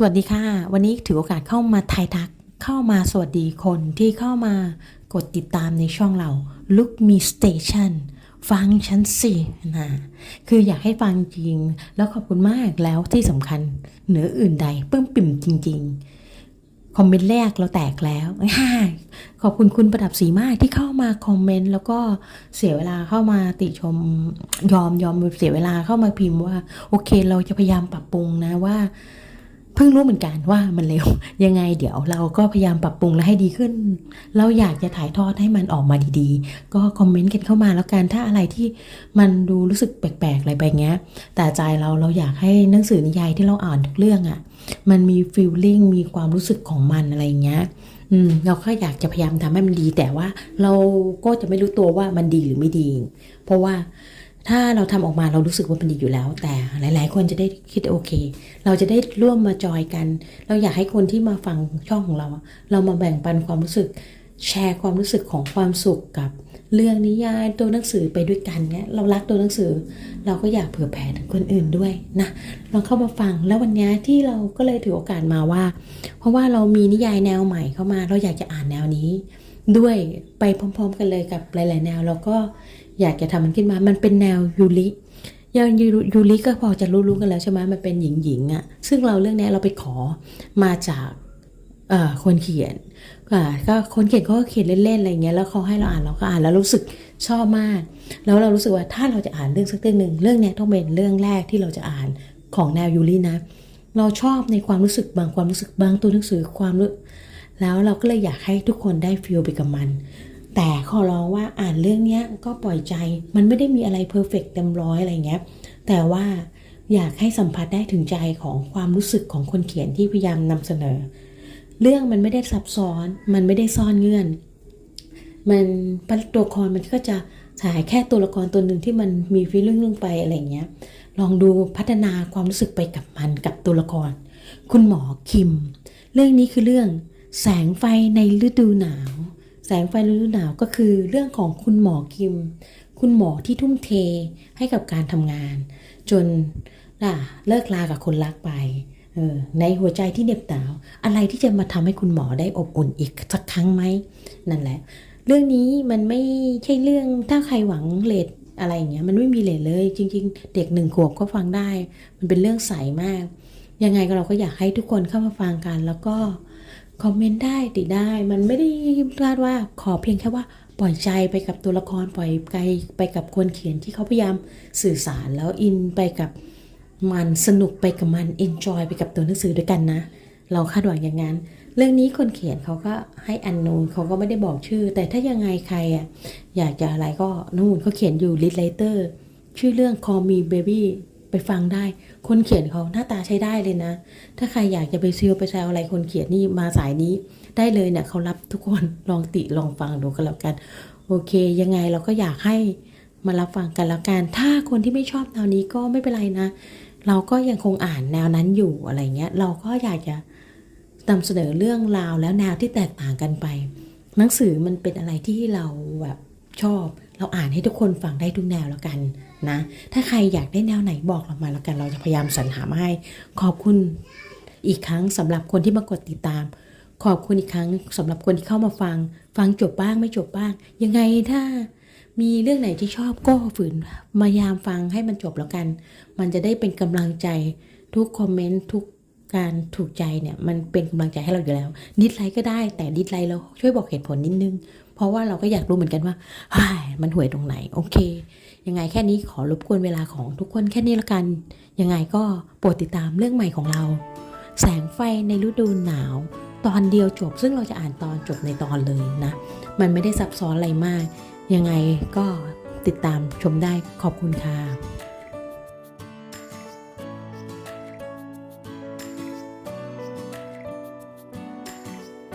สวัสดีค่ะ วันนี้ถือโอกาสเข้ามาไทยทัก เข้ามาสวัสดีคนที่เข้ามากดติดตามในช่องเรา Look Me Station ฟังฉันสินะคืออยากให้ฟังจริง แล้วขอบคุณมากแล้วที่สำคัญ เหนืออื่นใดเพิ่มปิ่มจริง ๆ คอมเมนต์แรกเราแตกแล้ว ขอบคุณคุณประดับสีมากที่เข้ามาคอมเมนต์แล้วก็เสียเวลาเข้ามาติชมยอมยอมเสียเวลาเข้ามาพิมพ์ว่า โอเคเราจะพยายามปรับปรุงนะว่า เพิ่งรู้เหมือนกันว่ามันเร็ว ยังไงเดี๋ยวเราก็พยายามปรับปรุงและให้ดีขึ้น เราอยากจะถ่ายทอดให้มันออกมาดีๆ ก็คอมเมนต์กันเข้ามาแล้วกันถ้าอะไรที่มันดูรู้สึกแปลกๆอะไรไปเงี้ย แต่ใจเราเราอยากให้หนังสือนิยายที่เราอ่านทุกเรื่องอะ่ะมันมีฟีลลิ่งมีความรู้สึกของมันอะไรเงี้ยอืมเราก็อยากจะพยายามทำให้มันดี แต่ว่าเราก็จะไม่รู้ตัวว่ามันดีหรือไม่ดี เพราะว่า ถ้าเราทำออกมาเรารู้สึกว่ามันดีอยู่แล้ว แต่หลาย ๆ คนจะได้คิดโอเค เราจะได้ร่วมมาจอยกัน เราอยากให้คนที่มาฟังช่องของเรา เรามาแบ่งปันความรู้สึก แชร์ความรู้สึกของความสุขกับเรื่องนิยายตัวหนังสือไปด้วยกันเนี่ยเรารักตัวหนังสือ เราก็อยากเผื่อแผ่ถึงคนอื่นด้วยนะลองเข้ามาฟังแล้ววันนี้ที่เราก็เลยถือโอกาสมาว่า เพราะว่าเรามีนิยายแนวใหม่เข้ามา เราอยากจะอ่านแนวนี้ ด้วยไปพร้อม ๆ กันเลยกับหลาย ๆ แนวเราก็อยากจะทำมันขึ้นมา มันเป็นแนวยูริยังยูยูริก็พอจะรู้ๆกันแล้วใช่ไหมมันเป็นหญิงๆอะ่ะ ซึ่งเราเรื่องนี้เราไปขอมาจากคนเขียนก็คนเขียนเขาก็เขียนเล่นๆอะไรเงี้ยแล้วเขาให้เราอ่านเราก็อ่านแล้วรู้สึกชอบมาก แล้วเรารู้สึกว่าถ้าเราจะอ่านเรื่องสักเรื่องหนึ่งเรื่องนี้ต้องเป็นเรื่องแรกที่เราจะอ่านของแนวยูรินะ เราชอบในความรู้สึกบางความรู้สึกบางตัวหนังสือความรู้ แล้วเราก็เลยอยากให้ทุกคนได้ฟีลไปกับมัน แต่ขอร้องว่าอ่านเรื่องนี้ก็ปล่อยใจ มันไม่ได้มีอะไรเพอร์เฟกต์เต็มร้อยอะไรเงี้ย แต่ว่าอยากให้สัมผัสได้ถึงใจของความรู้สึกของคนเขียนที่พยายามนำเสนอ เรื่องมันไม่ได้ซับซ้อน มันไม่ได้ซ่อนเงื่อน มันตัวละครมันก็จะฉายแค่ตัวละครตัวหนึ่งที่มันมีฟีลลิ่งลงไปอะไรเงี้ย ลองดูพัฒนาความรู้สึกไปกับมันกับตัวละคร คุณหมอคิม เรื่องนี้คือเรื่อง แสงไฟในฤดูหนาว แสงไฟฤดูหนาวก็คือเรื่องของคุณหมอคิม คุณหมอที่ทุ่มเทให้กับการทำงาน จนอะเลิกลากับคนรักไปออในหัวใจที่เหน็บหนาว อะไรที่จะมาทำให้คุณหมอได้อบอุ่นอีกสักครั้งไหม นั่นแหละ เรื่องนี้มันไม่ใช่เรื่องถ้าใครหวังเลทอะไรอย่างเงี้ยมันไม่มีเลทเลย จริง ๆ เด็กหนึ่งขวบก็ฟังได้ มันเป็นเรื่องใสมาก ยังไงก็เราก็อยากให้ทุกคนเข้ามาฟังกัน แล้วก็ คอมเมนต์ได้ติได้ มันไม่ได้พลาดว่าขอเพียงแค่ว่าปล่อยใจไปกับตัวละครปล่อยใจไปกับคนเขียนที่เขาพยายามสื่อสารแล้วอินไปกับมันสนุกไปกับมันเอนจอยไปกับตัวหนังสือด้วยกันนะ เราคาดหวังอย่างนั้น เรื่องนี้คนเขียนเขาก็ให้อันนูนเขาก็ไม่ได้บอกชื่อ แต่ถ้ายังไงใครอะอยากจะอะไรก็นู่นเขาเขียนอยู่ Read Later ชื่อเรื่อง Call Me Baby ไปฟังได้ คนเขียนเขาหน้าตาใช้ได้เลยนะ ถ้าใครอยากจะไปซิลไปแซวอะไรคนเขียนนี่มาสายนี้ได้เลยเนี่ยเขารับทุกคนลองติลองฟังดูกันแล้วกัน โอเค ยังไงเราก็อยากให้มารับฟังกันแล้วกัน ถ้าคนที่ไม่ชอบแนวนี้ก็ไม่เป็นไรนะ เราก็ยังคงอ่านแนวนั้นอยู่อะไรเงี้ย เราก็อยากจะนำเสนอเรื่องราวแล้วแนวที่แตกต่างกันไป หนังสือมันเป็นอะไรที่เราแบบชอบ เราอ่านให้ทุกคนฟังได้ทุกแนวแล้วกัน นะ ถ้าใครอยากได้แนวไหนบอกเรามาแล้วกัน เราจะพยายามสรรหามาให้ ขอบคุณอีกครั้งสำหรับคนที่มากดติดตาม ขอบคุณอีกครั้งสำหรับคนที่เข้ามาฟัง ฟังจบบ้างไม่จบบ้าง ยังไงถ้ามีเรื่องไหนที่ชอบก็ฝืนมายามฟังให้มันจบแล้วกัน มันจะได้เป็นกำลังใจทุกคอมเมนต์ทุกการถูกใจเนี่ยมันเป็นกำลังใจให้เราอยู่แล้ว ดิสไลค์ก็ได้แต่ดิสไลค์เราช่วยบอกเหตุผลนิดนึง เพราะว่าเราก็อยากรู้เหมือนกันว่ามันห่วยตรงไหน โอเค ยังไงแค่นี้ขอรบกวนเวลาของทุกคนแค่นี้ละกัน ยังไงก็โปรดติดตามเรื่องใหม่ของเรา แสงไฟในฤดูหนาว ตอนเดียวจบ ซึ่งเราจะอ่านตอนจบในตอนเลยนะ มันไม่ได้ซับซ้อนอะไรมาก ยังไงก็ติดตามชมได้ขอบคุณค่ะ